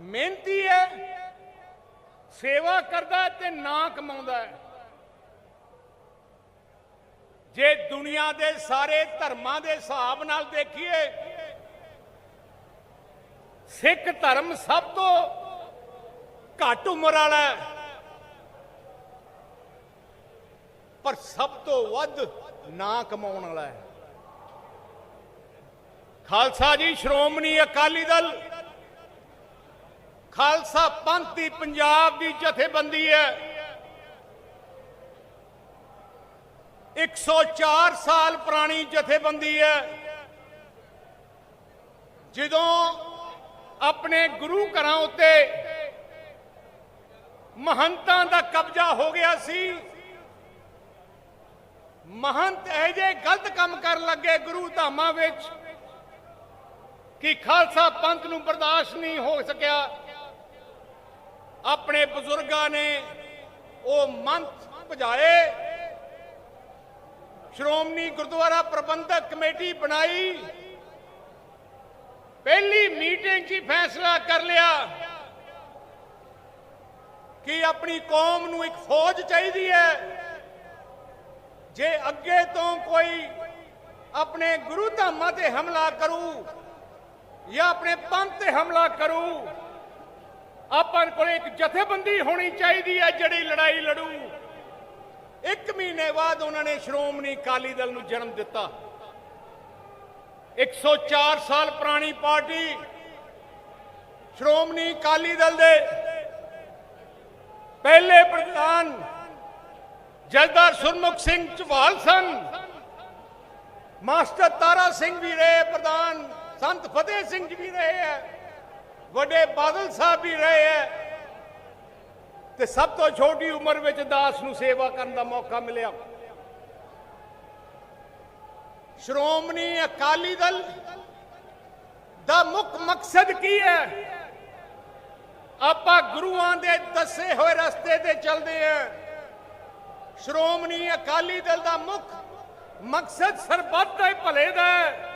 ਮਿਹਨਤੀ ਹੈ, ਸੇਵਾ ਕਰਦਾ ਤੇ ਨਾ ਕਮਾਉਂਦਾ ਹੈ। ਜੇ ਦੁਨੀਆ ਦੇ ਸਾਰੇ ਧਰਮਾਂ ਦੇ ਹਿਸਾਬ ਨਾਲ ਦੇਖੀਏ, ਸਿੱਖ ਧਰਮ ਸਭ ਤੋਂ ਘੱਟ ਉਮਰ ਵਾਲਾ ਹੈ, ਪਰ ਸਭ ਤੋਂ ਵੱਧ ਨਾ ਕਮਾਉਣ ਵਾਲਾ ਹੈ। ਖਾਲਸਾ ਜੀ, ਸ਼੍ਰੋਮਣੀ ਅਕਾਲੀ ਦਲ ਖਾਲਸਾ ਪੰਥ ਦੀ ਪੰਜਾਬ ਦੀ ਜਥੇਬੰਦੀ ਹੈ। 104 ਸਾਲ ਪੁਰਾਣੀ ਜਥੇਬੰਦੀ ਹੈ। ਜਦੋਂ ਆਪਣੇ ਗੁਰੂ ਘਰਾਂ ਉੱਤੇ ਮਹੰਤਾਂ ਦਾ ਕਬਜ਼ਾ ਹੋ ਗਿਆ ਸੀ, ਮਹੰਤ ਇਹ ਜੇ ਗਲਤ ਕੰਮ ਕਰਨ ਲੱਗੇ ਗੁਰੂ ਧਾਮਾਂ ਵਿੱਚ ਕਿ ਖਾਲਸਾ ਪੰਥ ਨੂੰ ਬਰਦਾਸ਼ਤ ਨਹੀਂ ਹੋ ਸਕਿਆ। ਆਪਣੇ ਬਜ਼ੁਰਗਾਂ ਨੇ ਉਹ ਮੰਤ ਭਜਾਏ। ਸ਼੍ਰੋਮਣੀ ਗੁਰਦੁਆਰਾ ਪ੍ਰਬੰਧਕ ਕਮੇਟੀ ਬਣਾਈ। ਪਹਿਲੀ ਮੀਟਿੰਗ 'ਚ ਫੈਸਲਾ ਕਰ ਲਿਆ ਕਿ ਆਪਣੀ ਕੌਮ ਨੂੰ ਇੱਕ ਫੌਜ ਚਾਹੀਦੀ ਹੈ। ਜੇ ਅੱਗੇ ਤੋਂ ਕੋਈ ਆਪਣੇ ਗੁਰੂ ਧਾਮਾਂ ਤੇ ਹਮਲਾ ਕਰੂ ਜਾਂ ਆਪਣੇ ਪੰਥ ਤੇ ਹਮਲਾ ਕਰੂ ਆਪਾਂ ਕੋਲ ਇੱਕ ਜਥੇਬੰਦੀ ਹੋਣੀ ਚਾਹੀਦੀ ਹੈ ਜਿਹੜੀ ਲੜਾਈ ਲੜੂ। ਇੱਕ ਮਹੀਨੇ ਬਾਅਦ ਉਹਨਾਂ ਨੇ ਸ਼੍ਰੋਮਣੀ ਅਕਾਲੀ ਦਲ ਨੂੰ ਜਨਮ ਦਿੱਤਾ। 104 ਸਾਲ ਪੁਰਾਣੀ ਪਾਰਟੀ ਸ਼੍ਰੋਮਣੀ ਅਕਾਲੀ ਦਲ ਦੇ ਪਹਿਲੇ ਪ੍ਰਧਾਨ ਜਥੇਦਾਰ ਸੁਰਮੁਖ ਸਿੰਘ ਝਵਾਲ ਸਨ। ਮਾਸਟਰ ਤਾਰਾ ਸਿੰਘ ਵੀ ਰਹੇ, ਪ੍ਰਧਾਨ ਸੰਤ ਫਤਿਹ ਸਿੰਘ ਜੀ ਵੀ ਰਹੇ ਹੈ। ਵੱਡੇ ਬਾਦਲ ਸਾਹਿਬ ਵੀ ਰਹੇ ਹੈ ਤੇ ਸਭ ਤੋਂ ਛੋਟੀ ਉਮਰ ਵਿੱਚ ਦਾਸ ਨੂੰ ਸੇਵਾ ਕਰਨ ਦਾ ਮੌਕਾ ਮਿਲਿਆ। ਸ਼੍ਰੋਮਣੀ ਅਕਾਲੀ ਦਲ ਦਾ ਮੁੱਖ ਮਕਸਦ ਕੀ ਹੈ ਆਪਾਂ ਗੁਰੂਆਂ ਦੇ ਦੱਸੇ ਹੋਏ ਰਸਤੇ ਤੇ ਚੱਲਦੇ ਹਾਂ ਸ਼੍ਰੋਮਣੀ ਅਕਾਲੀ ਦਲ ਦਾ ਮੁੱਖ ਮਕਸਦ ਸਰਬੱਤ ਦੇ ਭਲੇ ਦਾ ਹੈ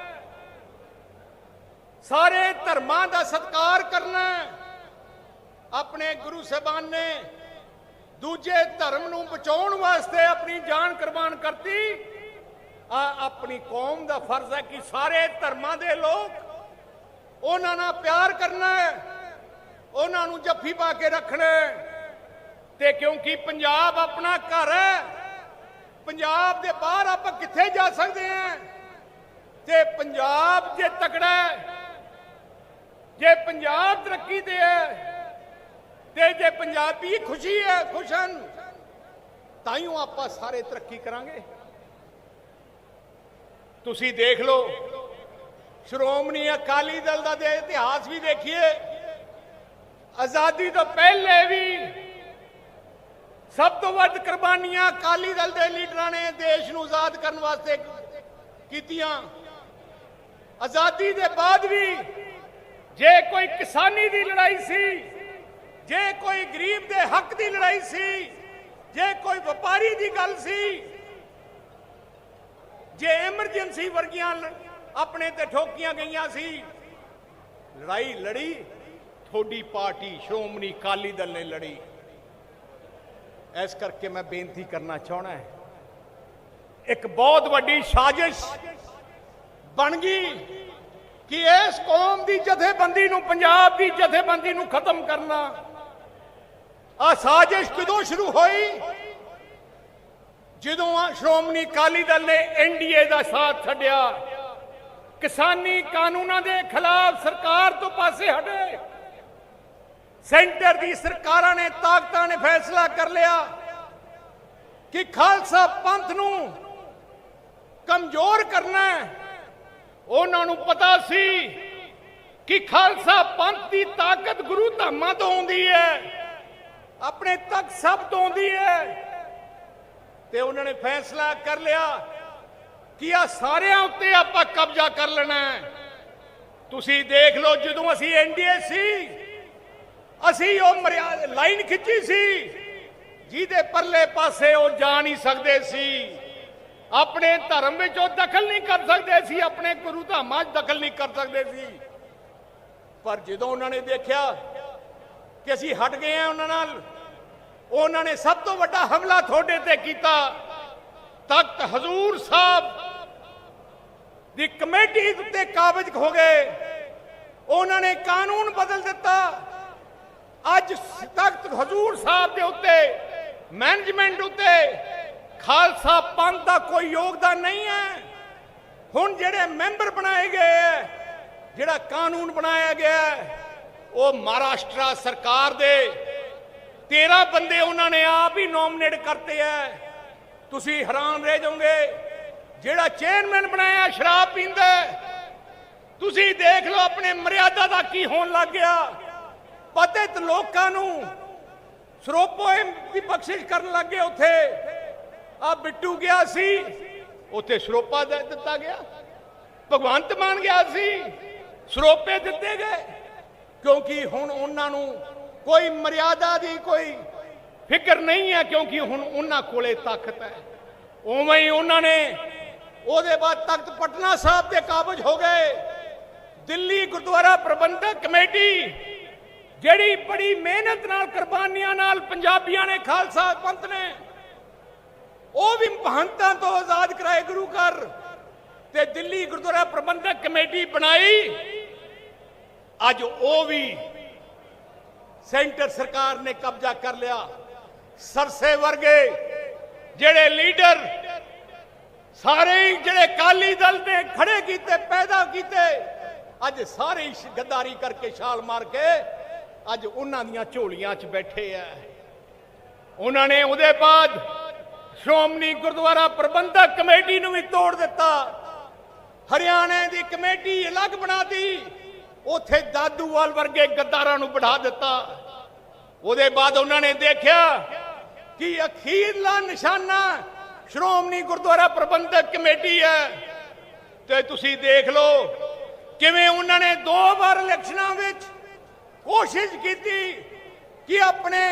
ਸਾਰੇ ਧਰਮਾਂ ਦਾ ਸਤਿਕਾਰ ਕਰਨਾ ਆਪਣੇ ਗੁਰੂ ਸਾਹਿਬਾਨ ਨੇ ਦੂਜੇ ਧਰਮ ਨੂੰ ਬਚਾਉਣ ਵਾਸਤੇ ਆਪਣੀ ਜਾਨ ਕੁਰਬਾਨ ਕਰਤੀ। ਆ ਆਪਣੀ ਕੌਮ ਦਾ ਫਰਜ਼ ਹੈ ਕਿ ਸਾਰੇ ਧਰਮਾਂ ਦੇ ਲੋਕ ਉਹਨਾਂ ਨਾਲ ਪਿਆਰ ਕਰਨਾ ਹੈ। ਉਹਨਾਂ ਨੂੰ ਜੱਫੀ ਪਾ ਕੇ ਰੱਖਣਾ ਤੇ ਕਿਉਂਕਿ ਪੰਜਾਬ ਆਪਣਾ ਘਰ ਹੈ, ਪੰਜਾਬ ਦੇ ਬਾਹਰ ਆਪਾਂ ਕਿੱਥੇ ਜਾ ਸਕਦੇ ਹਾਂ? ਤੇ ਪੰਜਾਬ ਜੇ ਤਕੜਾ ਹੈ ਜੇ ਪੰਜਾਬ ਤਰੱਕੀ ਤੇ ਹੈ ਤੇ ਜੇ ਪੰਜਾਬੀ ਖੁਸ਼ੀ ਹੈ ਖੁਸ਼ਨ ਤਾਂ ਆਪਾਂ ਸਾਰੇ ਤਰੱਕੀ ਕਰਾਂਗੇ। ਤੁਸੀਂ ਦੇਖ ਲਓ, ਸ਼੍ਰੋਮਣੀ ਅਕਾਲੀ ਦਲ ਦਾ ਦੇ ਇਤਿਹਾਸ ਵੀ ਦੇਖੀਏ, ਆਜ਼ਾਦੀ ਤੋਂ ਪਹਿਲੇ ਵੀ ਸਭ ਤੋਂ ਵੱਧ ਕੁਰਬਾਨੀਆਂ ਅਕਾਲੀ ਦਲ ਦੇ ਲੀਡਰਾਂ ਨੇ ਦੇਸ਼ ਨੂੰ ਆਜ਼ਾਦ ਕਰਨ ਵਾਸਤੇ ਕੀਤੀਆਂ। ਆਜ਼ਾਦੀ ਦੇ ਬਾਅਦ ਵੀ ਜੇ ਕੋਈ ਕਿਸਾਨੀ ਦੀ ਲੜਾਈ ਸੀ, ਜੇ ਕੋਈ ਗਰੀਬ ਦੇ ਹੱਕ ਦੀ ਲੜਾਈ ਸੀ, ਜੇ ਕੋਈ ਵਪਾਰੀ ਦੀ ਗੱਲ ਸੀ, ਜੇ ਐਮਰਜੈਂਸੀ ਵਰਗੀਆਂ ਆਪਣੇ ਤੇ ਠੋਕੀਆਂ ਗਈਆਂ ਸੀ, ਲੜਾਈ ਲੜੀ ਥੋੜੀ ਪਾਰਟੀ ਸ਼੍ਰੋਮਣੀ ਅਕਾਲੀ ਦਲ ਨੇ ਲੜੀ। ਇਸ ਕਰਕੇ ਮੈਂ ਬੇਨਤੀ ਕਰਨਾ ਚਾਹਣਾ ਹੈ, ਇੱਕ ਬਹੁਤ ਵੱਡੀ ਸਾਜ਼ਿਸ਼ ਬਣ ਗਈ। ਕਿ ਇਸ ਕੌਮ ਦੀ ਜਥੇਬੰਦੀ ਨੂੰ, ਪੰਜਾਬ ਦੀ ਜਥੇਬੰਦੀ ਨੂੰ ਖਤਮ ਕਰਨਾ। ਆ ਸਾਜ਼ਿਸ਼ ਕਦੋਂ ਸ਼ੁਰੂ ਹੋਈ? ਜਦੋਂ ਆ ਸ਼੍ਰੋਮਣੀ ਅਕਾਲੀ ਦਲ ਨੇ ਐਨਡੀਏ ਦਾ ਸਾਥ ਛੱਡਿਆ। ਕਿਸਾਨੀ ਕਾਨੂੰਨਾਂ ਦੇ ਖਿਲਾਫ ਸਰਕਾਰ ਤੋਂ ਪਾਸੇ ਹਟੇ। ਸੈਂਟਰ ਦੀ ਸਰਕਾਰਾਂ ਨੇ, ਤਾਕਤਾਂ ਨੇ ਫੈਸਲਾ ਕਰ ਲਿਆ ਕਿ ਖਾਲਸਾ ਪੰਥ ਨੂੰ ਕਮਜ਼ੋਰ ਕਰਨਾ ਹੈ। ਉਹਨਾਂ ਨੂੰ ਪਤਾ ਸੀ ਕਿ ਖਾਲਸਾ ਪੰਥ ਦੀ ਤਾਕਤ ਗੁਰੂ ਧਾਮਾਂ ਤੋਂ ਆਉਂਦੀ ਹੈ, ਆਪਣੇ ਤੱਕ ਸਭ ਤੋਂ ਆਉਂਦੀ ਹੈ। ਤੇ ਉਹਨਾਂ ਨੇ ਫੈਸਲਾ ਕਰ ਲਿਆ ਕਿ ਆ ਸਾਰਿਆਂ ਉੱਤੇ ਆਪਾਂ ਕਬਜ਼ਾ ਕਰ ਲੈਣਾ ਹੈ। ਤੁਸੀਂ ਦੇਖ ਲਓ, ਜਦੋਂ ਅਸੀਂ ਐਨਡੀਏ ਸੀ, ਅਸੀਂ ਉਹ ਮਰਿਆਦਾ ਲਾਈਨ ਖਿੱਚੀ ਸੀ, ਜਿਹਦੇ ਪਰਲੇ ਪਾਸੇ ਉਹ ਜਾ ਨਹੀਂ ਸਕਦੇ ਸੀ। ਆਪਣੇ ਧਰਮ ਵਿੱਚ ਉਹ ਦਖਲ ਨਹੀਂ ਕਰ ਸਕਦੇ ਸੀ, ਆਪਣੇ ਗੁਰੂ ਧਾਮਾਂ 'ਚ ਦਖਲ ਨਹੀਂ ਕਰ ਸਕਦੇ ਸੀ। ਪਰ ਜਦੋਂ ਉਹਨਾਂ ਨੇ ਦੇਖਿਆ ਕਿ ਅਸੀਂ ਹਟ ਗਏ ਆ ਉਹਨਾਂ ਨਾਲ, ਉਹਨਾਂ ਨੇ ਸਭ ਤੋਂ ਵੱਡਾ ਹਮਲਾ ਤੁਹਾਡੇ ਤੇ ਕੀਤਾ। ਤਖਤ ਹਜ਼ੂਰ ਸਾਹਿਬ ਦੀ ਕਮੇਟੀ ਉੱਤੇ ਕਾਬਜ ਹੋ ਗਏ। ਉਹਨਾਂ ਨੇ ਕਾਨੂੰਨ ਬਦਲ ਦਿੱਤਾ। ਅੱਜ ਤਖਤ ਹਜ਼ੂਰ ਸਾਹਿਬ ਦੇ ਉੱਤੇ ਮੈਨੇਜਮੈਂਟ ਉੱਤੇ ਖਾਲਸਾ ਪੰਥ ਦਾ ਕੋਈ ਯੋਗਦਾਨ ਨਹੀਂ ਹੈ। ਹੁਣ ਜਿਹੜੇ ਮੈਂਬਰ ਬਣਾਏ ਗਏ ਹੈ, ਜਿਹੜਾ ਕਾਨੂੰਨ ਬਣਾਇਆ ਗਿਆ ਉਹ ਮਹਾਰਾਸ਼ਟਰ ਸਰਕਾਰ ਦੇ 13 ਬੰਦੇ ਉਹਨਾਂ ਨੇ ਆਪ ਹੀ ਨੋਮੀਨੇਟ ਕਰਤੇ ਹੈ। ਤੁਸੀਂ ਹੈਰਾਨ ਰਹਿ ਜਾਓਗੇ, ਜਿਹੜਾ ਚੇਅਰਮੈਨ ਬਣਾਇਆ ਸ਼ਰਾਬ ਪੀਂਦਾ ਤੁਸੀਂ ਦੇਖ ਲਓ ਆਪਣੇ ਮਰਿਆਦਾ ਦਾ ਕੀ ਹੋਣ ਲੱਗ ਗਿਆ। ਪਤਿਤ ਲੋਕਾਂ ਨੂੰ ਸਰੋਪੋ ਦੀ ਬਖਸ਼ਿਸ਼ ਕਰਨ ਲੱਗੇ ਉੱਥੇ। ਆ ਬਿੱਟੂ ਗਿਆ ਸੀ। ਉੱਥੇ ਸਰੋਪਾ ਦਿੱਤਾ ਗਿਆ। ਭਗਵੰਤ ਮਾਨ ਗਿਆ ਸੀ। ਸਰੋਪੇ ਦਿੱਤੇ ਗਏ। ਕਿਉਂਕਿ ਹੁਣ ਉਹਨਾਂ ਨੂੰ ਕੋਈ ਮਰਿਆਦਾ ਦੀ ਕੋਈ ਫਿਕਰ ਨਹੀਂ ਹੈ, ਕਿਉਂਕਿ ਹੁਣ ਉਹਨਾਂ ਕੋਲੇ ਤਾਕਤ ਹੈ। ਉਵੇਂ ਹੀ ਉਹਨਾਂ ਨੇ ਉਹਦੇ ਬਾਅਦ ਤਖਤ ਪਟਨਾ ਸਾਹਿਬ ਤੇ ਕਾਬਜ ਹੋ ਗਏ। ਦਿੱਲੀ ਗੁਰਦੁਆਰਾ ਪ੍ਰਬੰਧਕ ਕਮੇਟੀ, ਜਿਹੜੀ ਬੜੀ ਮਿਹਨਤ ਨਾਲ ਕੁਰਬਾਨੀਆਂ ਨਾਲ ਪੰਜਾਬੀਆਂ ਨੇ, ਖਾਲਸਾ ਪੰਥ ਨੇ ਉਹ ਵੀ ਮਹੰਤਾਂ ਤੋਂ ਆਜ਼ਾਦ ਕਰਾਏ ਗੁਰੂ ਘਰ। ਤੇ ਦਿੱਲੀ ਗੁਰਦੁਆਰਾ ਪ੍ਰਬੰਧਕ ਕਮੇਟੀ ਬਣਾਈ। ਅੱਜ ਉਹ ਵੀ ਸੈਂਟਰ ਸਰਕਾਰ ਨੇ ਕਬਜ਼ਾ ਕਰ ਲਿਆ। ਸਰਸੇ ਵਰਗੇ ਜਿਹੜੇ ਲੀਡਰ ਸਾਰੇ ਜਿਹੜੇ ਕਾਲੀ ਦਲ ਨੇ ਖੜੇ ਕੀਤੇ, ਪੈਦਾ ਕੀਤੇ, ਅੱਜ ਸਾਰੇ ਗੱਦਾਰੀ ਕਰਕੇ ਛਾਲ ਮਾਰ ਕੇ ਅੱਜ ਉਹਨਾਂ ਦੀਆਂ ਝੋਲੀਆਂ 'ਚ ਬੈਠੇ ਐ। ਉਹਨਾਂ ਨੇ ਉਹਦੇ ਬਾਅਦ ਸ਼੍ਰੋਮਣੀ ਗੁਰਦੁਆਰਾ ਪ੍ਰਬੰਧਕ ਕਮੇਟੀ ਨੂੰ ਵੀ ਤੋੜ ਦਿੱਤਾ। ਹਰਿਆਣੇ ਦੀ ਕਮੇਟੀ ਅਲੱਗ ਬਣਾਤੀ। ਉੱਥੇ ਦਾਦੂਵਾਲ ਵਰਗੇ ਗੱਦਾਰਾਂ ਨੂੰ ਬਿਠਾ ਦਿੱਤਾ। ਉਹਦੇ ਬਾਅਦ ਉਹਨਾਂ ਨੇ ਦੇਖਿਆ ਕਿ ਅਖੀਰਲਾ ਨਿਸ਼ਾਨਾ ਸ਼੍ਰੋਮਣੀ ਗੁਰਦੁਆਰਾ ਪ੍ਰਬੰਧਕ ਕਮੇਟੀ ਹੈ। ਤੇ ਤੁਸੀਂ ਦੇਖ ਲਓ ਕਿਵੇਂ ਉਹਨਾਂ ਨੇ ਦੋ ਵਾਰ ਇਲੈਕਸ਼ਨਾਂ ਵਿੱਚ ਕੋਸ਼ਿਸ਼ ਕੀਤੀ ਕਿ ਆਪਣੇ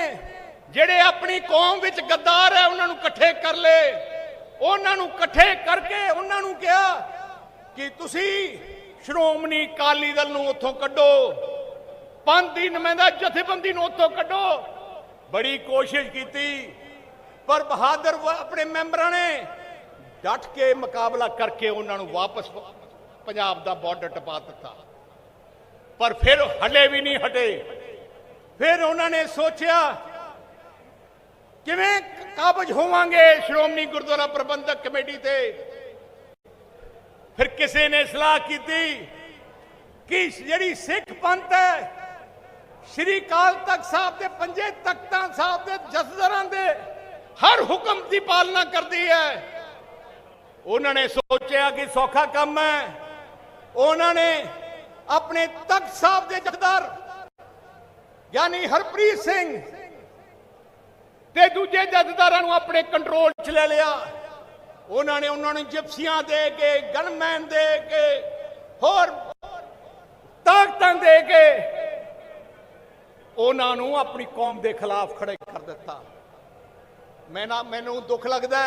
ਜਿਹੜੇ ਆਪਣੀ ਕੌਮ ਵਿੱਚ ਗੱਦਾਰ ਹੈ, ਉਹਨਾਂ ਨੂੰ ਇਕੱਠੇ ਕਰ ਲੇ। ਉਹਨਾਂ ਨੂੰ ਇਕੱਠੇ ਕਰਕੇ ਉਹਨਾਂ ਨੂੰ ਕਿਹਾ ਕਿ ਤੁਸੀਂ ਸ਼੍ਰੋਮਣੀ ਅਕਾਲੀ ਦਲ ਨੂੰ ਉੱਥੋਂ ਕੱਢੋ। ਪੰਥ ਦੀ ਨੁਮਾਇੰਦਾ ਜਥੇਬੰਦੀ ਨੂੰ ਉੱਥੋਂ ਕੱਢੋ। ਬੜੀ ਕੋਸ਼ਿਸ਼ ਕੀਤੀ, ਪਰ ਬਹਾਦਰ ਆਪਣੇ ਮੈਂਬਰਾਂ ਨੇ ਡਟ ਕੇ ਮੁਕਾਬਲਾ ਕਰਕੇ ਉਹਨਾਂ ਨੂੰ ਵਾਪਸ ਪੰਜਾਬ ਦਾ ਬਾਰਡਰ ਟਪਾ ਦਿੱਤਾ। ਪਰ ਫਿਰ ਹਲੇ ਵੀ ਨਹੀਂ ਹਟੇ। ਫਿਰ ਉਹਨਾਂ ਨੇ ਸੋਚਿਆ ਕਿਵੇਂ ਕਾਬਜ ਹੋਵਾਂਗੇ ਸ਼੍ਰੋਮਣੀ ਗੁਰਦੁਆਰਾ ਪ੍ਰਬੰਧਕ ਕਮੇਟੀ ਤੇ? ਫਿਰ ਕਿਸੇ ਨੇ ਸਲਾਹ ਕੀਤੀ ਕਿ ਜਿਹੜੀ ਸਿੱਖ ਪੰਥ ਹੈ, ਸ਼੍ਰੀ ਕਾਲ ਤਖਤ ਸਾਹਿਬ ਦੇ ਪੰਜੇ ਤਖਤਾਂ ਸਾਹਿਬ ਦੇ ਜਸਦਰਾਂ ਦੇ ਹਰ ਹੁਕਮ ਦੀ ਪਾਲਣਾ ਕਰਦੀ ਹੈ। ਉਹਨਾਂ ਨੇ ਸੋਚਿਆ ਕਿ ਸੌਖਾ ਕੰਮ ਹੈ। ਉਹਨਾਂ ਨੇ ਆਪਣੇ ਤਖਤ ਸਾਹਿਬ ਦੇ ਜਥੇਦਾਰ ਯਾਨੀ ਹਰਪ੍ਰੀਤ ਸਿੰਘ ਤੇ ਦੂਜੇ ਜਥੇਦਾਰਾਂ ਨੂੰ ਆਪਣੇ ਕੰਟਰੋਲ 'ਚ ਲੈ ਲਿਆ। ਉਹਨਾਂ ਨੇ ਉਹਨਾਂ ਨੂੰ ਜਿਪਸੀਆਂ ਦੇ ਕੇ ਗਨਮੈਨ ਦੇ ਕੇ, ਹੋਰ ਤਾਕਤਾਂ ਦੇ ਕੇ ਉਹਨਾਂ ਨੂੰ ਆਪਣੀ ਕੌਮ ਦੇ ਖਿਲਾਫ ਖੜੇ ਕਰ ਦਿੱਤਾ। ਮੈਂ ਨਾ ਮੈਨੂੰ ਦੁੱਖ ਲੱਗਦਾ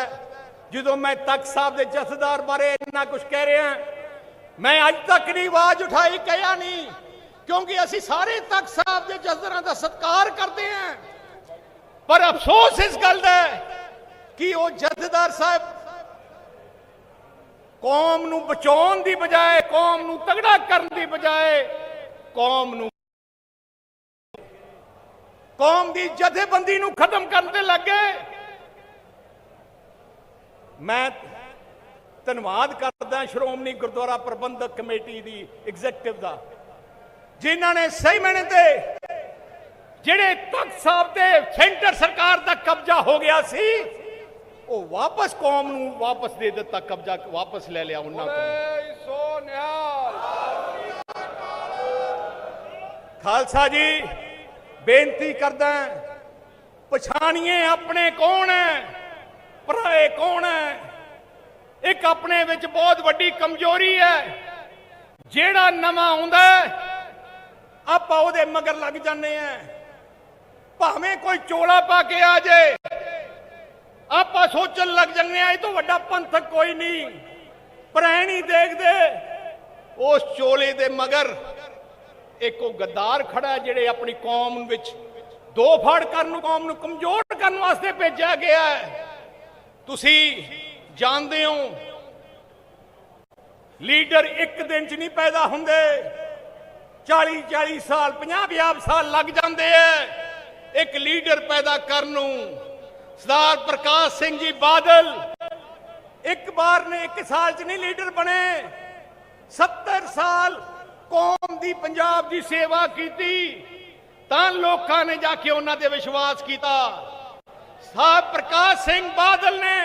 ਜਦੋਂ ਮੈਂ ਤਖਤ ਸਾਹਿਬ ਦੇ ਜਥੇਦਾਰ ਬਾਰੇ ਇੰਨਾ ਕੁਝ ਕਹਿ ਰਿਹਾ ਮੈਂ ਅੱਜ ਤੱਕ ਨਹੀਂ ਆਵਾਜ਼ ਉਠਾਈ ਕਹਿਆ ਨਹੀਂ ਕਿਉਂਕਿ ਅਸੀਂ ਸਾਰੇ ਤਖਤ ਸਾਹਿਬ ਦੇ ਜਥੇਦਾਰਾਂ ਦਾ ਸਤਿਕਾਰ ਕਰਦੇ ਹਾਂ। ਪਰ ਅਫਸੋਸ ਇਸ ਗੱਲ ਦਾ ਹੈ ਕਿ ਉਹ ਜਥੇਦਾਰ ਸਾਹਿਬ ਕੌਮ ਨੂੰ ਬਚਾਉਣ ਦੀ ਬਜਾਏ, ਕੌਮ ਨੂੰ ਤਗੜਾ ਕਰਨ ਦੀ ਬਜਾਏ, ਕੌਮ ਨੂੰ ਕੌਮ ਦੀ ਜਥੇਬੰਦੀ ਨੂੰ ਖਤਮ ਕਰਨ ਤੇ ਲੱਗੇ ਮੈਂ ਧੰਨਵਾਦ ਕਰਦਾ ਸ਼੍ਰੋਮਣੀ ਗੁਰਦੁਆਰਾ ਪ੍ਰਬੰਧਕ ਕਮੇਟੀ ਦੀ ਐਗਜ਼ੈਕਟਿਵ ਦਾ, ਜਿਨ੍ਹਾਂ ਨੇ ਸਹੀ ਮਹੀਨੇ ਤੇ ਜਿਹੜੇ ਤਖਤ ਸਾਹਿਬ ਤੇ ਸੈਂਟਰ ਸਰਕਾਰ ਦਾ ਕਬਜ਼ਾ ਹੋ ਗਿਆ ਸੀ ਉਹ ਵਾਪਸ ਕੌਮ ਨੂੰ ਵਾਪਸ ਦੇ ਦਿੱਤਾ ਕਬਜ਼ਾ ਵਾਪਸ ਲੈ ਲਿਆ ਉਹਨਾਂ ਨਿਹਾਲ। ਖਾਲਸਾ ਜੀ ਬੇਨਤੀ ਕਰਦਾ ਪਛਾਣੀਏ ਆਪਣੇ ਕੌਣ ਹੈ ਪਰਾਏ ਕੌਣ ਹੈ? ਇੱਕ ਆਪਣੇ ਵਿੱਚ ਬਹੁਤ ਵੱਡੀ ਕਮਜ਼ੋਰੀ ਹੈ ਜਿਹੜਾ ਨਵਾਂ ਆਉਂਦਾ ਆਪਾਂ ਉਹਦੇ ਮਗਰ ਲੱਗ ਜਾਂਦੇ ਆ ਭਾਵੇਂ ਕੋਈ ਚੋਲਾ ਪਾ ਕੇ ਆ ਜਾਏ ਆਪਾਂ ਸੋਚਣ ਲੱਗ ਜਾਂਦੇ ਆ ਇਹ ਤੋਂ ਵੱਡਾ ਪੰਥਕ ਕੋਈ ਨਹੀਂ। ਪਰ ਦੇਖਦੇ, ਉਸ ਚੋਲੇ ਦੇ ਮਗਰ ਇੱਕ ਉਹ ਗੱਦਾਰ ਖੜਾ ਜਿਹੜੇ ਆਪਣੀ ਕੌਮ ਵਿੱਚ ਦੋ ਫੜ ਕਰਨ ਨੂੰ, ਕੌਮ ਨੂੰ ਕਮਜ਼ੋਰ ਕਰਨ ਵਾਸਤੇ ਭੇਜਿਆ ਗਿਆ ਹੈ। ਤੁਸੀਂ ਜਾਣਦੇ ਹੋ, ਲੀਡਰ ਇੱਕ ਦਿਨ 'ਚ ਨਹੀਂ ਪੈਦਾ ਹੁੰਦੇ। 40 40 ਸਾਲ 50 50 ਸਾਲ ਲੱਗ ਜਾਂਦੇ ਐ ਇੱਕ ਲੀਡਰ ਪੈਦਾ ਕਰਨ ਨੂੰ ਸਰਦਾਰ ਪ੍ਰਕਾਸ਼ ਸਿੰਘ ਜੀ ਬਾਦਲ ਇੱਕ ਵਾਰ ਨੇ ਇੱਕ ਸਾਲ 'ਚ ਨਹੀਂ ਲੀਡਰ ਬਣੇ। 70 ਸਾਲ ਕੌਮ ਦੀ ਪੰਜਾਬ ਦੀ ਸੇਵਾ ਕੀਤੀ, ਤਾਂ ਲੋਕਾਂ ਨੇ ਜਾ ਕੇ ਉਹਨਾਂ ਤੇ ਵਿਸ਼ਵਾਸ ਕੀਤਾ। ਸਾਹਿਬ ਪ੍ਰਕਾਸ਼ ਸਿੰਘ ਬਾਦਲ ਨੇ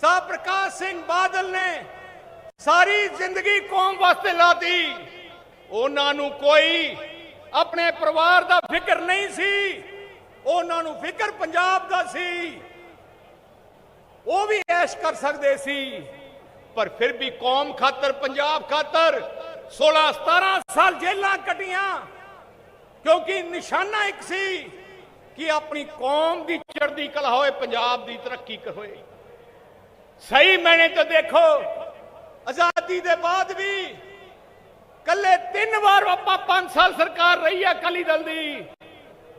ਸਾਹਿਬ ਪ੍ਰਕਾਸ਼ ਸਿੰਘ ਬਾਦਲ ਨੇ ਸਾਰੀ ਜ਼ਿੰਦਗੀ ਕੌਮ ਵਾਸਤੇ ਲਾਤੀ। ਉਹਨਾਂ ਨੂੰ ਕੋਈ ਆਪਣੇ ਪਰਿਵਾਰ ਦਾ ਫਿਕਰ ਨਹੀਂ ਸੀ, ਉਹਨਾਂ ਨੂੰ ਫਿਕਰ ਪੰਜਾਬ ਦਾ ਸੀ। ਉਹ ਵੀ ਐਸ਼ ਕਰ ਸਕਦੇ ਸੀ, ਪਰ ਫਿਰ ਵੀ ਕੌਮ ਖਾਤਰ, ਪੰਜਾਬ ਖਾਤਰ 16 17 ਸਾਲ ਜੇਲਾਂ ਕੱਟੀਆਂ। ਕਿਉਂਕਿ ਨਿਸ਼ਾਨਾ ਇੱਕ ਸੀ ਕਿ ਆਪਣੀ ਕੌਮ ਦੀ ਚੜ੍ਹਦੀ ਕਲਾ ਹੋਏ, ਪੰਜਾਬ ਦੀ ਤਰੱਕੀ ਹੋਏ। ਸਹੀ ਮੈਨੇ ਤਾਂ ਦੇਖੋ, ਆਜ਼ਾਦੀ ਦੇ ਬਾਅਦ ਵੀ ਕੱਲੇ ਤਿੰਨ ਵਾਰ ਆਪਾਂ 5 ਸਾਲ ਸਰਕਾਰ ਰਹੀ ਹੈ ਅਕਾਲੀ ਦਲ ਦੀ।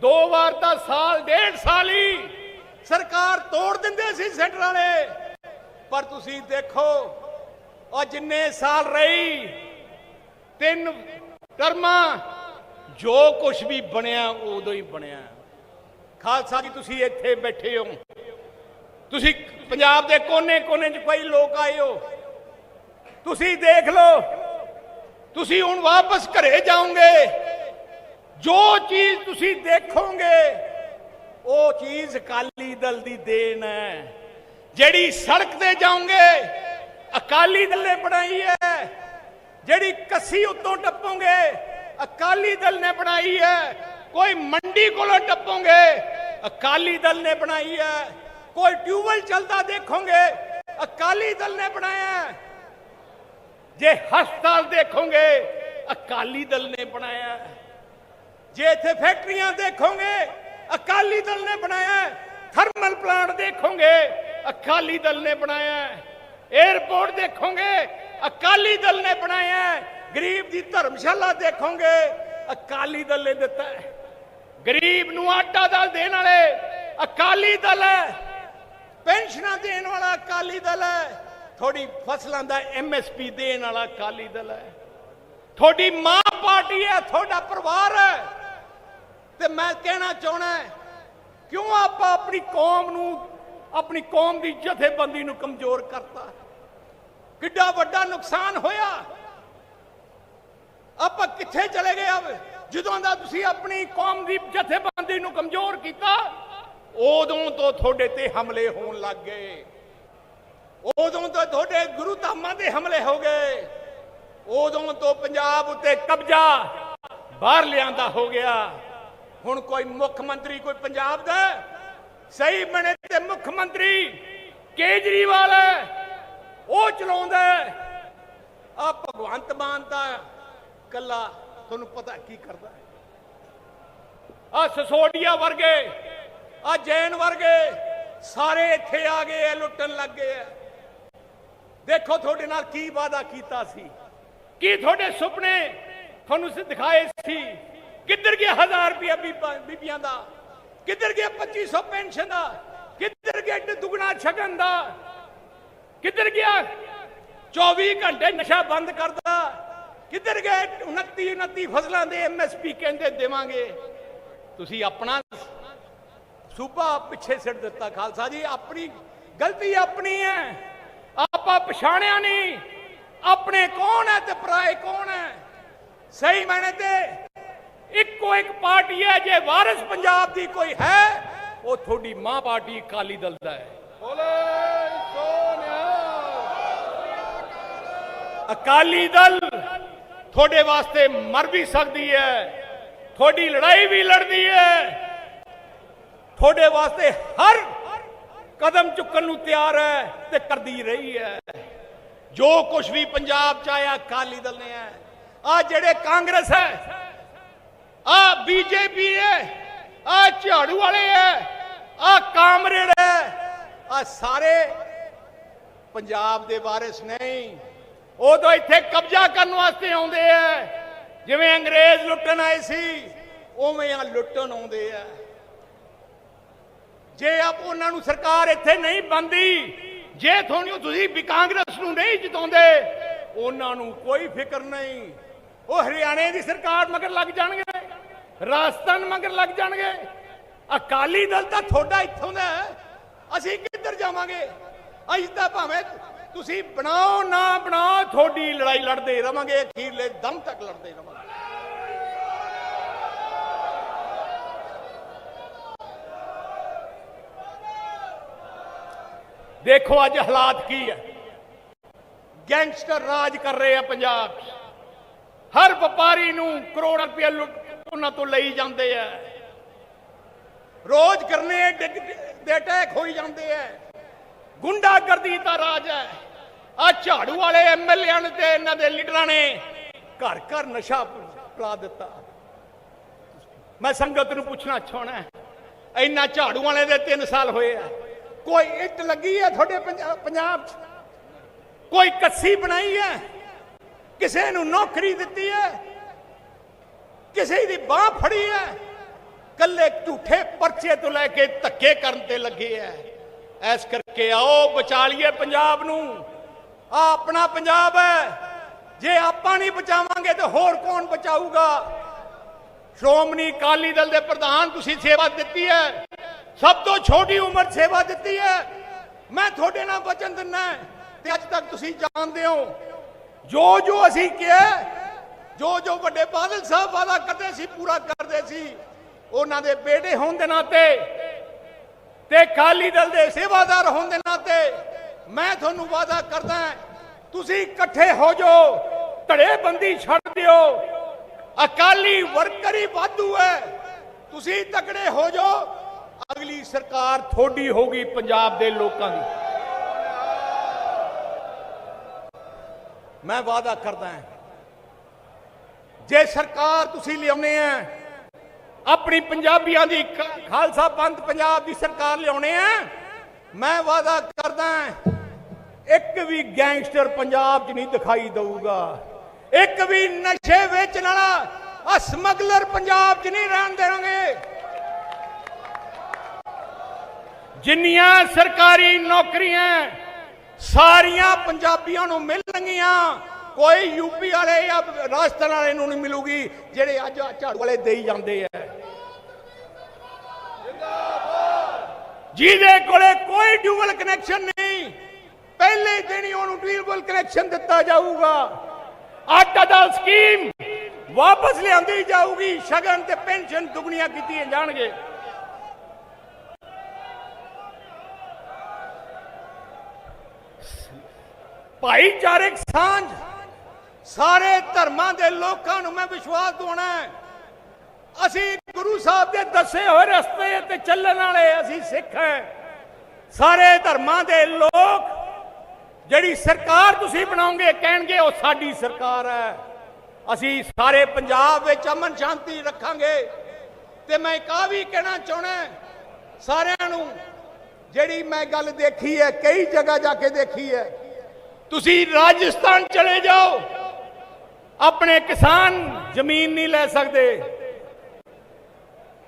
ਦੋ ਵਾਰ ਤਾਂ ਸਾਲ, ਡੇਢ ਸਾਲ ਹੀ ਸਰਕਾਰ ਤੋੜ ਦਿੰਦੇ ਸੀ ਸੈਂਟਰ ਵਾਲੇ। ਪਰ ਤੁਸੀਂ ਦੇਖੋ, ਉਹ ਜਿੰਨੇ ਸਾਲ ਰਹੀ, ਤਿੰਨ ਟਰਮਾਂ, ਜੋ ਕੁਝ ਵੀ ਬਣਿਆ, ਉਦੋਂ ਹੀ ਬਣਿਆ। ਖਾਲਸਾ ਜੀ, ਤੁਸੀਂ ਇੱਥੇ ਬੈਠੇ ਹੋ। ਤੁਸੀਂ ਪੰਜਾਬ ਦੇ ਕੋਨੇ-ਕੋਨੇ 'ਚ ਕਈ ਲੋਕ ਆਏ ਹੋ। ਤੁਸੀਂ ਦੇਖ ਲਓ ਤੁਸੀਂ ਹੁਣ ਵਾਪਸ ਘਰੇ ਜਾਓਗੇ। ਜੋ ਚੀਜ਼ ਤੁਸੀਂ ਦੇਖੋਗੇ, ਉਹ ਚੀਜ਼ ਅਕਾਲੀ ਦਲ ਦੀ ਦੇਣ ਹੈ। ਜਿਹੜੀ ਸੜਕ ਤੇ ਜਾਓਗੇ, ਅਕਾਲੀ ਦਲ ਨੇ ਬਣਾਈ ਹੈ। ਜਿਹੜੀ ਕੱਸੀ ਉੱਤੋਂ ਟੱਪੋਗੇ, ਅਕਾਲੀ ਦਲ ਨੇ ਬਣਾਈ ਹੈ। ਕੋਈ ਮੰਡੀ ਕੋਲੋਂ ਟੱਪੋਗੇ, ਅਕਾਲੀ ਦਲ ਨੇ ਬਣਾਈ ਹੈ। ਕੋਈ ਟਿਊਬਲ ਚਲਦਾ ਦੇਖੋਗੇ, ਅਕਾਲੀ ਦਲ ਨੇ ਬਣਾਇਆ ਹੈ। ਜੇ ਹਸਪਤਾਲ ਦੇਖੋਗੇ, ਅਕਾਲੀ ਦਲ ਨੇ ਬਣਾਇਆ। ਜੇ ਇੱਥੇ ਫੈਕਟਰੀਆਂ ਦੇਖੋਗੇ, ਅਕਾਲੀ ਦਲ ਨੇ ਬਣਾਇਆ। ਥਰਮਲ ਪਲਾਂਟ ਦੇਖੋਗੇ, ਅਕਾਲੀ ਦਲ ਨੇ ਬਣਾਇਆ। ਹੈ। ਦੇਖੋਗੇ, ਅਕਾਲੀ ਦਲ ਨੇ ਬਣਾਇਆ। ਗਰੀਬ ਦੀ ਧਰਮਸ਼ਾਲਾ ਦੇਖੋਗੇ, ਅਕਾਲੀ ਦਲ ਨੇ ਦਿੱਤਾ ਗਰੀਬ ਨੂੰ ਆਟਾ ਦਾਲ ਦੇਣ ਵਾਲੇ ਅਕਾਲੀ ਦਲ ਹੈ। ਪੈਨਸ਼ਨਾਂ ਦੇਣ ਵਾਲਾ ਅਕਾਲੀ ਦਲ ਹੈ। ਤੁਹਾਡੀ ਫਸਲਾਂ ਦਾ ਐਮਐਸਪੀ ਦੇਣ ਵਾਲਾ ਅਕਾਲੀ ਦਲ ਹੈ। ਤੁਹਾਡੀ ਮਾਂ ਪਾਰਟੀ ਹੈ, ਤੁਹਾਡਾ ਪਰਿਵਾਰ ਹੈ। ਤੇ ਮੈਂ ਕਹਿਣਾ ਚਾਹਣਾ ਕਿਉਂ ਆਪਾਂ ਆਪਣੀ ਕੌਮ ਨੂੰ, ਆਪਣੀ ਕੌਮ ਦੀ ਜਥੇਬੰਦੀ ਨੂੰ ਕਮਜ਼ੋਰ ਕਰਤਾ? ਕਿੱਡਾ ਵੱਡਾ ਨੁਕਸਾਨ ਹੋਇਆ। ਆਪਾਂ ਕਿੱਥੇ ਚਲੇ ਗਏ ਅਬ ਜਦੋਂ ਦਾ ਤੁਸੀਂ ਆਪਣੀ ਕੌਮ ਦੀ ਜਥੇਬੰਦੀ ਨੂੰ ਕਮਜ਼ੋਰ ਕੀਤਾ, ਉਦੋਂ ਤੋਂ ਤੁਹਾਡੇ ਤੇ ਹਮਲੇ ਹੋਣ ਲੱਗ ਗਏ। ਉਦੋਂ ਤੋਂ ਤੁਹਾਡੇ ਗੁਰੂ ਧਾਮਾਂ ਦੇ ਹਮਲੇ ਹੋ ਗਏ। ਉਦੋਂ ਤੋਂ ਪੰਜਾਬ ਉੱਤੇ ਕਬਜ਼ਾ ਬਾਹਰ ਲਿਆਂਦਾ ਹੋ ਗਿਆ। ਹੁਣ ਕੋਈ ਮੁੱਖ ਮੰਤਰੀ ਕੋਈ ਪੰਜਾਬ ਦਾ? ਸਹੀ ਬਣੇ ਤੇ ਮੁੱਖ ਮੰਤਰੀ ਕੇਜਰੀਵਾਲ ਹੈ। ਉਹ ਚਲਾਉਂਦਾ ਆ ਭਗਵੰਤ ਮਾਨ ਦਾ ਕੱਲਾ ਤੁਹਾਨੂੰ ਪਤਾ ਕੀ ਕਰਦਾ ਆ ਸਸੋਡੀਆ ਵਰਗੇ ਆ ਜੈਨ ਵਰਗੇ ਸਾਰੇ ਇੱਥੇ ਆ ਗਏ ਐ ਲੁੱਟਣ ਲੱਗ ਗਏ ਐ ਦੇਖੋ ਤੁਹਾਡੇ ਨਾਲ ਕੀ ਵਾਦਾ ਕੀਤਾ ਸੀ। ਕੀ ਤੁਹਾਡੇ ਸੁਪਨੇ ਤੁਹਾਨੂੰ ਦਿਖਾਏ ਸੀ? ਕਿੱਧਰ ਗਿਆ 1000 ਰੁਪਇਆ ਬੀਬੀਆਂ ਦਾ? ਕਿੱਧਰ ਗਿਆ 2500 ਪੈਨਸ਼ਨ ਦਾ? ਕਿੱਧਰ ਗਿਆ ਦੁਗਣਾ ਛਕਣ ਦਾ? ਕਿੱਧਰ ਗਿਆ 24 ਘੰਟੇ ਨਸ਼ਾ ਬੰਦ ਕਰਦਾ? ਕਿੱਧਰ ਗਏ 29 29 ਫਸਲਾਂ ਦੇ ਐਮਐਸਪੀ ਕਹਿੰਦੇ ਦੇਵਾਂਗੇ? ਤੁਸੀਂ ਆਪਣਾ ਸੂਬਾ ਪਿੱਛੇ ਸਿੱਟ ਦਿੱਤਾ ਖਾਲਸਾ ਜੀ, ਆਪਣੀ ਗਲਤੀ ਆਪਣੀ ਹੈ। ਆਪਾਂ ਪਛਾਣਿਆ ਨਹੀਂ। ਆਪਣੇ ਕੌਣ ਹੈ ਤੇ ਪਰਾਏ ਕੌਣ ਹੈ? ਸਹੀ ਮੈਨੇ ਤੇ ਇੱਕੋ ਇੱਕ ਪਾਰਟੀ ਹੈ ਜੇ ਵਾਰਿਸ ਪੰਜਾਬ ਦੀ ਕੋਈ ਹੈ ਉਹ ਤੁਹਾਡੀ ਮਾਂ ਪਾਰਟੀ ਅਕਾਲੀ ਦਲ ਦਾ ਹੈ। ਅਕਾਲੀ ਦਲ ਤੁਹਾਡੇ ਵਾਸਤੇ ਮਰ ਵੀ ਸਕਦੀ ਹੈ ਤੁਹਾਡੀ ਲੜਾਈ ਵੀ ਲੜਦੀ ਹੈ ਤੁਹਾਡੇ ਵਾਸਤੇ ਹਰ ਕਦਮ ਚੁੱਕਣ ਨੂੰ ਤਿਆਰ ਹੈ ਤੇ ਕਰਦੀ ਰਹੀ ਹੈ। ਜੋ ਕੁਝ ਵੀ ਪੰਜਾਬ ਚ ਆਇਆ, ਅਕਾਲੀ ਦਲ ਨੇ ਹੈ ਆ ਜਿਹੜੇ ਕਾਂਗਰਸ ਹੈ, ਆ ਬੀਜੇਪੀ ਹੈ, ਆ ਝਾੜੂ ਵਾਲੇ ਹੈ, ਆ ਕਾਮਰੇਡ ਹੈ, ਆ ਸਾਰੇ ਪੰਜਾਬ ਦੇ ਵਾਰਿਸ ਨਹੀਂ ਉਹ ਤਾਂ ਇੱਥੇ ਕਬਜ਼ਾ ਕਰਨ ਵਾਸਤੇ ਆਉਂਦੇ ਆ ਜਿਵੇਂ ਅੰਗਰੇਜ਼ ਲੁੱਟਣ ਆਏ ਸੀ, ਉਵੇਂ ਆ ਲੁੱਟਣ ਆਉਂਦੇ ਆ ਜੇ ਆਪ ਉਹਨਾਂ ਨੂੰ ਸਰਕਾਰ ਇੱਥੇ ਨਹੀਂ ਬੰਦੀ, ਜੇ ਤੁਹਾਨੂੰ ਤੁਸੀਂ ਵੀ ਕਾਂਗਰਸ ਨੂੰ ਨਹੀਂ ਜਿਤਾਉਂਦੇ, ਉਹਨਾਂ ਨੂੰ ਕੋਈ ਫਿਕਰ ਨਹੀਂ। ਉਹ ਹਰਿਆਣੇ ਦੀ ਸਰਕਾਰ ਮਗਰ ਲੱਗ ਜਾਣਗੇ, ਰਾਜਸਥਾਨ ਮਗਰ ਲੱਗ ਜਾਣਗੇ। ਅਕਾਲੀ ਦਲ ਤਾਂ ਤੁਹਾਡਾ ਇੱਥੋਂ ਦਾ ਅਸੀਂ ਕਿੱਧਰ ਜਾਵਾਂਗੇ? ਅਸੀਂ ਤਾਂ ਭਾਵੇਂ ਤੁਸੀਂ ਬਣਾਓ ਨਾ ਬਣਾਓ, ਤੁਹਾਡੀ ਲੜਾਈ ਲੜਦੇ ਰਵਾਂਗੇ, ਅਖੀਰਲੇ ਦਮ ਤੱਕ ਲੜਦੇ ਰਵਾਂਗੇ। ਦੇਖੋ ਅੱਜ ਹਾਲਾਤ ਕੀ ਹੈ। ਗੈਂਗਸਟਰ ਰਾਜ ਕਰ ਰਹੇ ਆ ਪੰਜਾਬ। ਹਰ ਵਪਾਰੀ ਨੂੰ ਕਰੋੜਾਂ ਰੁਪਏ ਲੁੱਟ ਉਹਨਾਂ ਤੋਂ ਲਈ ਜਾਂਦੇ ਆ। ਰੋਜ਼ ਕਰਨੇ ਦੇ ਅਟੈਕ ਹੋਈ ਜਾਂਦੇ ਆ। ਗੁੰਡਾਗਰਦੀ ਦਾ ਰਾਜ ਹੈ। ਆ ਝਾੜੂ ਵਾਲੇ ਐਮਐਲਏ ਨੇ ਤੇ ਇਹਨਾਂ ਦੇ ਲੀਡਰਾਂ ਨੇ ਘਰ ਘਰ ਨਸ਼ਾ ਪਲਾ ਦਿੱਤਾ। ਮੈਂ ਸੰਗਤ ਨੂੰ ਪੁੱਛਣਾ ਚਾਹਣਾ ਇੰਨਾ ਝਾੜੂ ਵਾਲੇ ਦੇ 3 ਸਾਲ ਹੋਏ ਆ। ਕੋਈ ਇੱਟ ਲੱਗੀ ਹੈ ਤੁਹਾਡੇ ਪੰਜਾਬ 'ਚ? ਕੋਈ ਕੱਸੀ ਬਣਾਈ ਹੈ? ਕਿਸੇ ਨੂੰ ਨੌਕਰੀ ਦਿੱਤੀ ਹੈ? ਕਿਸੇ ਦੀ ਬਾਹ ਫੜੀ ਹੈ? ਕੱਲੇ ਝੂਠੇ ਪਰਚੇ ਤੋਂ ਲੈ ਕੇ ਧੱਕੇ ਕਰਨ ਤੇ ਲੱਗੇ ਐ ਐਸ ਕਰਕੇ ਆਓ ਬਚਾ ਲਈਏ ਪੰਜਾਬ ਨੂੰ। ਆ ਆਪਣਾ ਪੰਜਾਬ ਹੈ। ਜੇ ਆਪਾਂ ਨਹੀਂ ਬਚਾਵਾਂਗੇ ਤੇ ਹੋਰ ਕੌਣ ਬਚਾਊਗਾ? ਸ਼੍ਰੋਮਣੀ ਅਕਾਲੀ ਦਲ ਦੇ ਪ੍ਰਧਾਨ ਤੁਸੀਂ ਸੇਵਾ ਦਿੱਤੀ ਹੈ। ਸਭ ਤੋਂ ਛੋਟੀ ਉਮਰ ਸੇਵਾ ਦਿੱਤੀ ਹੈ। ਮੈਂ ਤੁਹਾਡੇ ਨਾਲ ਵਚਨ ਦਿੰਦਾ ਤੇ ਅੱਜ ਤੱਕ ਤੁਸੀਂ ਜਾਣਦੇ ਹੋ। ਜੋ ਜੋ ਅਸੀਂ ਕਿਹਾ, ਜੋ ਜੋ ਵੱਡੇ ਬਾਦਲ ਸਾਹਿਬ ਵਾਦਾ ਕਰਦੇ ਸੀ, ਪੂਰਾ ਕਰਦੇ ਸੀ, ਉਹਨਾਂ ਦੇ ਬੇਟੇ ਹੋਣ ਦੇ ਨਾਤੇ ਤੇ ਅਕਾਲੀ ਦਲ ਦੇ ਸੇਵਾਦਾਰ ਹੋਣ ਦੇ ਨਾਤੇ ਮੈਂ ਤੁਹਾਨੂੰ ਵਾਦਾ ਕਰਦਾ ਤੁਸੀਂ ਇਕੱਠੇ ਹੋ ਜਾਓ, ਧੜੇਬੰਦੀ ਛੱਡ ਦਿਓ। ਅਕਾਲੀ ਵਰਕਰ ਹੀ ਵਾਧੂ ਹੈ। ਤੁਸੀਂ ਤਕੜੇ ਹੋ ਜਾਓ ਅਗਲੀ ਸਰਕਾਰ ਥੋੜੀ ਹੋਗੀ ਪੰਜਾਬ ਦੇ ਲੋਕਾਂ ਦੀ। ਮੈਂ ਵਾਦਾ ਕਰਦਾ ਹਾਂ, ਜੇ ਸਰਕਾਰ ਤੁਸੀਂ ਲਿਆਉਣੇ ਆ, ਆਪਣੀ ਪੰਜਾਬੀਆਂ ਦੀ ਖਾਲਸਾ ਪੰਥ ਪੰਜਾਬ ਦੀ ਸਰਕਾਰ ਲਿਆਉਣੇ ਆ, ਮੈਂ ਵਾਅਦਾ ਕਰਦਾ ਇੱਕ ਵੀ ਗੈਂਗਸਟਰ ਪੰਜਾਬ 'ਚ ਨਹੀਂ ਦਿਖਾਈ ਦਊਗਾ। ਇੱਕ ਵੀ ਨਸ਼ੇ ਵੇਚਣ ਵਾਲਾ ਆ ਸਮਗਲਰ ਪੰਜਾਬ 'ਚ ਨਹੀਂ ਰਹਿਣ ਦੇਵਾਂਗੇ ਜਿੰਨੀਆਂ ਸਰਕਾਰੀ ਨੌਕਰੀਆਂ ਸਾਰੀਆਂ ਪੰਜਾਬੀਆਂ ਨੂੰ ਮਿਲਣਗੀਆਂ ਕੋਈ ਯੂਪੀ ਵਾਲੇ ਜਾਂ ਰਾਜਸਥਾਨ ਵਾਲੇ ਨੂੰ ਨਹੀਂ ਮਿਲੂਗੀ, ਜਿਹੜੇ ਅੱਜ ਆਹ ਝਾੜੂ ਵਾਲੇ ਦੇਈ ਜਾਂਦੇ ਆ। ਜਿਹਦੇ ਕੋਲੇ ਕੋਈ ਡਿਊਅਲ ਕਨੈਕਸ਼ਨ ਨਹੀਂ, ਪਹਿਲੇ ਦਿਨ ਹੀ ਉਹਨੂੰ ਡਿਊਅਲ ਕਨੈਕਸ਼ਨ ਦਿੱਤਾ ਜਾਊਗਾ। ਆਟਾ ਦਾਲ ਸਕੀਮ ਵਾਪਸ ਲਿਆਂਦੀ ਜਾਊਗੀ, ਸ਼ਗਨ ਤੇ ਪੈਨਸ਼ਨ ਦੁਗਣੀਆਂ ਕੀਤੀਆਂ ਜਾਣਗੇ। ਭਾਈਚਾਰਕ ਸਾਂਝ। ਸਾਰੇ ਧਰਮਾਂ ਦੇ ਲੋਕਾਂ ਨੂੰ ਮੈਂ ਵਿਸ਼ਵਾਸ ਦਿਵਾਉਣਾ ਹੈ। ਅਸੀਂ ਗੁਰੂ ਸਾਹਿਬ ਦੇ ਦੱਸੇ ਹੋਏ ਰਸਤੇ ਤੇ ਚੱਲਣ ਵਾਲੇ ਅਸੀਂ ਸਿੱਖ ਹਾਂ। ਸਾਰੇ ਧਰਮਾਂ ਦੇ ਲੋਕ ਜਿਹੜੀ ਸਰਕਾਰ ਤੁਸੀਂ ਬਣਾਓਗੇ ਕਹਿਣਗੇ ਉਹ ਸਾਡੀ ਸਰਕਾਰ ਹੈ। ਅਸੀਂ ਸਾਰੇ ਪੰਜਾਬ ਵਿੱਚ ਅਮਨ ਸ਼ਾਂਤੀ ਰੱਖਾਂਗੇ। ਤੇ ਮੈਂ ਇੱਕ ਵੀ ਕਹਿਣਾ ਚਾਹਣਾ ਸਾਰਿਆਂ ਨੂੰ ਜਿਹੜੀ ਮੈਂ ਗੱਲ ਦੇਖੀ ਹੈ, ਕਈ ਜਗ੍ਹਾ ਜਾ ਕੇ ਦੇਖੀ ਹੈ ਤੁਸੀਂ ਰਾਜਸਥਾਨ ਚਲੇ ਜਾਓ। ਆਪਣੇ ਕਿਸਾਨ ਜ਼ਮੀਨ ਨਹੀਂ ਲੈ ਸਕਦੇ।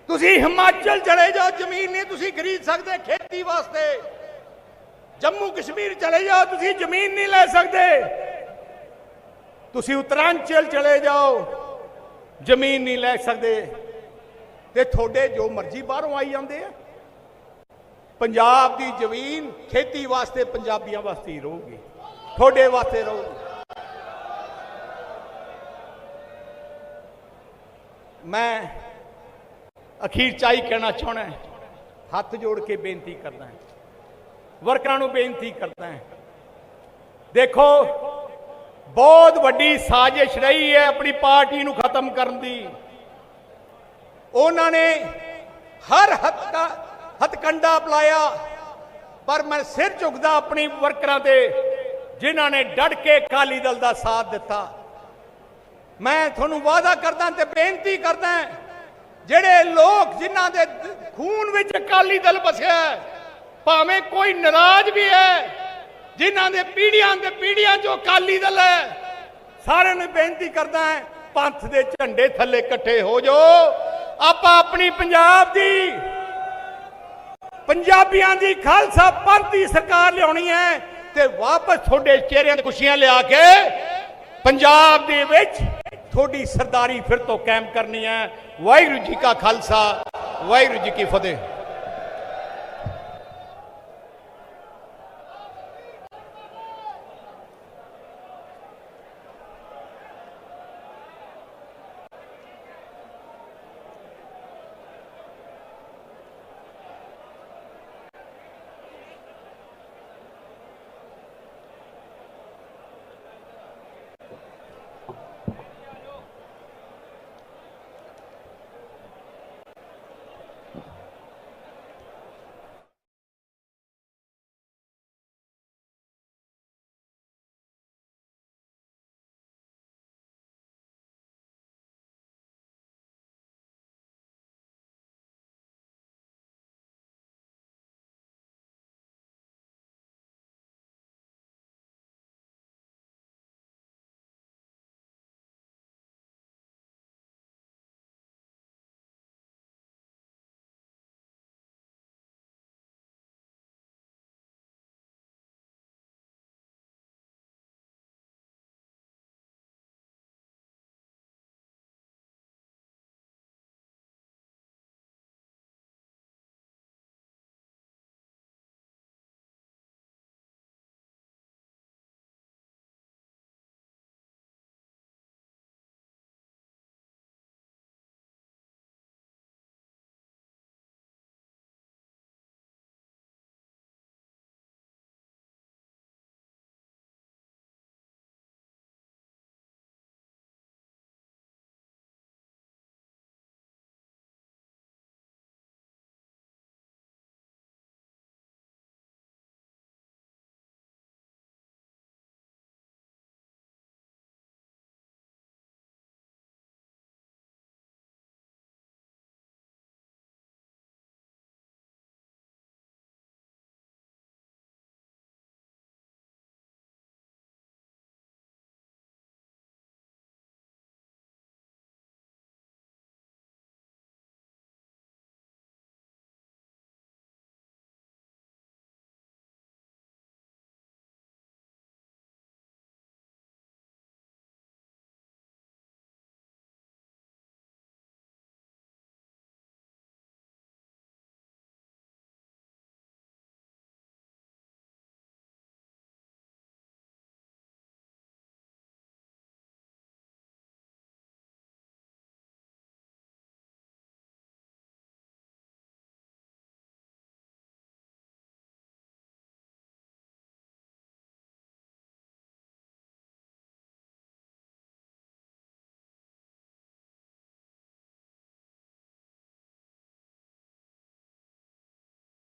ਤੁਸੀਂ ਹਿਮਾਚਲ ਚਲੇ ਜਾਓ, ਜ਼ਮੀਨ ਨਹੀਂ ਤੁਸੀਂ ਖਰੀਦ ਸਕਦੇ ਖੇਤੀ ਵਾਸਤੇ। ਜੰਮੂ ਕਸ਼ਮੀਰ ਚਲੇ ਜਾਓ, ਤੁਸੀਂ ਜ਼ਮੀਨ ਨਹੀਂ ਲੈ ਸਕਦੇ। ਤੁਸੀਂ ਉੱਤਰਾਂਚਲ ਚਲੇ ਜਾਓ, ਜ਼ਮੀਨ ਨਹੀਂ ਲੈ ਸਕਦੇ। ਤੇ ਤੁਹਾਡੇ ਜੋ ਮਰਜ਼ੀ ਬਾਹਰੋਂ ਆਈ ਜਾਂਦੇ ਆ। ਪੰਜਾਬ ਦੀ ਜ਼ਮੀਨ ਖੇਤੀ ਵਾਸਤੇ ਪੰਜਾਬੀਆਂ ਵਾਸਤੇ ਹੀ ਰਹੂਗੀ। ਤੁਹਾਡੇ ਵਾਸਤੇ ਰਹੂਗੀ ਮੈਂ ਅਖੀਰ ਚਾਈ ਕਹਿਣਾ ਚਾਹਣਾ ਹੱਥ ਜੋੜ ਕੇ ਬੇਨਤੀ ਕਰਦਾ ਹਾਂ। ਵਰਕਰਾਂ ਨੂੰ ਬੇਨਤੀ ਕਰਦਾ ਹਾਂ। ਦੇਖੋ, ਬਹੁਤ ਵੱਡੀ ਸਾਜ਼ਿਸ਼ ਰਹੀ ਹੈ ਆਪਣੀ ਪਾਰਟੀ ਨੂੰ ਖਤਮ ਕਰਨ ਦੀ। ਉਹਨਾਂ ਨੇ ਹਰ ਹੱਥਾ ਹਥਕੰਡਾ ਅਪਲਾਇਆ ਪਰ ਮੈਂ ਸਿਰ ਝੁਕਦਾ ਆਪਣੀ ਵਰਕਰਾਂ ਤੇ ਜਿਨ੍ਹਾਂ ਨੇ ਡਟ ਕੇ ਅਕਾਲੀ ਦਲ ਦਾ ਸਾਥ ਦਿੱਤਾ। ਮੈਂ ਤੁਹਾਨੂੰ ਵਾਅਦਾ ਕਰਦਾ ਤੇ ਬੇਨਤੀ ਕਰਦਾ ਜਿਹੜੇ ਲੋਕ ਜਿਨ੍ਹਾਂ ਦੇ ਖੂਨ ਵਿੱਚ ਅਕਾਲੀ ਦਲ ਵਸਿਆ ਭਾਵੇਂ ਕੋਈ ਨਾਰਾਜ਼ ਵੀ ਹੈ, ਜਿਨ੍ਹਾਂ ਦੇ ਪੀੜੀਆਂ ਦੇ ਪੀੜੀਆਂ ਚੋਂ ਅਕਾਲੀ ਦਲ ਹੈ, ਸਾਰਿਆਂ ਨੂੰ ਬੇਨਤੀ ਕਰਦਾ ਹੈ, ਪੰਥ ਦੇ ਝੰਡੇ ਥੱਲੇ ਇਕੱਠੇ ਹੋ ਜਾਓ। ਆਪਾਂ ਆਪਣੀ ਪੰਜਾਬ ਦੀ, ਪੰਜਾਬੀਆਂ ਦੀ ਖਾਲਸਾ ਪੰਥ ਦੀ ਸਰਕਾਰ ਲਿਆਉਣੀ ਹੈ। ਤੇ ਵਾਪਸ ਤੁਹਾਡੇ ਚਿਹਰਿਆਂ ਤੇ ਖੁਸ਼ੀਆਂ ਲਿਆ ਕੇ ਪੰਜਾਬ ਦੇ ਵਿੱਚ ਤੁਹਾਡੀ ਸਰਦਾਰੀ ਫਿਰ ਤੋਂ ਕਾਇਮ ਕਰਨੀ ਹੈ। ਵਾਹਿਗੁਰੂ ਜੀ ਕਾ ਖਾਲਸਾ, ਵਾਹਿਗੁਰੂ ਜੀ ਕੀ ਫਤਿਹ।